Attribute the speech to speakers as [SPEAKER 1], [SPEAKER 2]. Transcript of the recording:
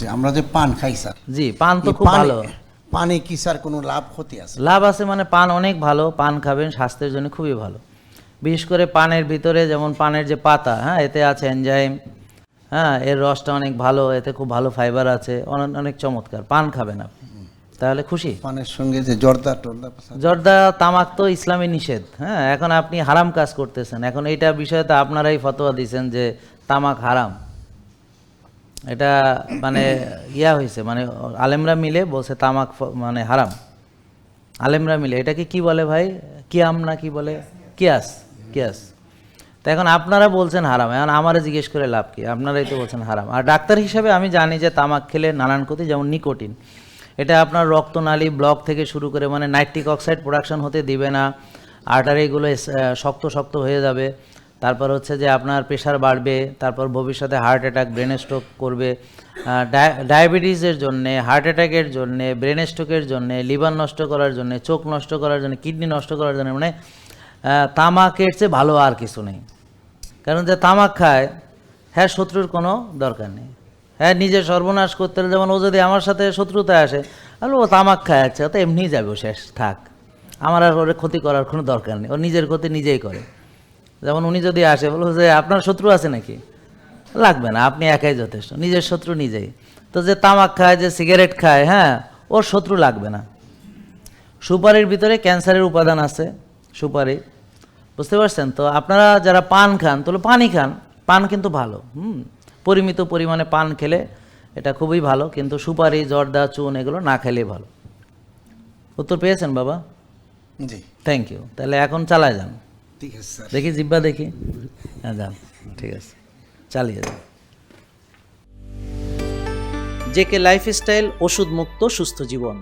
[SPEAKER 1] যে আমরা যে পান খাই স্যার।
[SPEAKER 2] জি পান তো খুব ভালো।
[SPEAKER 1] পানে কি স্যার কোনো লাভ ক্ষতি আছে?
[SPEAKER 2] লাভ আছে মানে পান অনেক ভালো পান খাবেন স্বাস্থ্যের জন্য খুবই ভালো। বিশেষ করে পানের ভিতরে যেমন পানের যে পাতা হ্যাঁ এতে আছে এনজাইম হ্যাঁ এর রসটা অনেক ভালো এতে খুব ভালো ফাইবার আছে অনেক অনেক চমৎকার পান খাবেন আপনি। তাহলে খুশি?
[SPEAKER 1] পানের সঙ্গে যে জর্দা টর্দা
[SPEAKER 2] জর্দা তামাক তো ইসলামী নিষেধ হ্যাঁ এখন আপনি হারাম কাজ করতেছেন। এখন এইটা বিষয়ে তো আপনারাই ফতোয়া দিয়েছেন যে তামাক হারাম। এটা মানে ইয়া হয়েছে মানে আলেমরা মিলে বলছে তামাক মানে হারাম। আলেমরা মিলে, এটাকে কি বলে ভাই? কিয়াম না কি বলে? কিয়াস কিয়াস। তো এখন আপনারা বলছেন হারাম, এখন আমারে জিজ্ঞেস করে লাভ কি? আপনারাই তো বলছেন হারাম। আর ডাক্তার হিসাবে আমি জানি যে তামাক খেলে নানান ক্ষতি, যেমন নিকোটিন। এটা আপনার রক্তনালী ব্লক থেকে শুরু করে মানে নাইট্রিক অক্সাইড প্রোডাকশন হতে দিবে না। আর্টারিগুলো শক্ত শক্ত হয়ে যাবে। তারপর হচ্ছে যে আপনার প্রেশার বাড়বে, তারপর ভবিষ্যতে হার্ট অ্যাটাক ব্রেন স্ট্রোক করবে ডায়াবেটিসের জন্যে হার্ট অ্যাটাকের জন্যে ব্রেন স্ট্রোকের জন্যে লিভার নষ্ট করার জন্যে, চোখ নষ্ট করার জন্য কিডনি নষ্ট করার জন্য মানে তামাকের চেয়ে ভালো আর কিছু নেই। কারণ যে তামাক খায় হ্যাঁ শত্রুর কোনো দরকার নেই। হ্যাঁ নিজে সর্বনাশ করতে হলে যেমন ও যদি আমার সাথে শত্রুতায় আসে, তাহলে ও তামাক খায় আছে তো এমনিই যাবে শেষ, থাক। আমার আর ওর ক্ষতি করার কোনো দরকার নেই, ও নিজের ক্ষতি নিজেই করে। যেমন উনি যদি আসে বলব যে আপনার শত্রু আছে নাকি? লাগবে না আপনি একাই যথেষ্ট নিজের শত্রু নিজেই। তো যে তামাক খায় যে সিগারেট খায় হ্যাঁ ওর শত্রু লাগবে না। সুপারির ভিতরে ক্যান্সারের উপাদান আছে সুপারি। বুঝতে পারছেন? তো আপনারা যারা পান খান তাহলে পানই খান। পান কিন্তু ভালো হুম? পরিমিত পরিমাণে পান খেলে এটা খুবই ভালো কিন্তু সুপারি জর্দা চুন এগুলো না খেলেই ভালো। উত্তর পেয়েছেন বাবা?
[SPEAKER 1] জি।
[SPEAKER 2] থ্যাংক ইউ তাহলে এখন চালায় যান।
[SPEAKER 1] ঠিক আছে, স্যার।
[SPEAKER 2] দেখি জিব্বা দেখি। হ্যাঁ যান ঠিক আছে। চালিয়ে যান জেকে লাইফস্টাইল ওষুধ মুক্ত সুস্থ জীবন।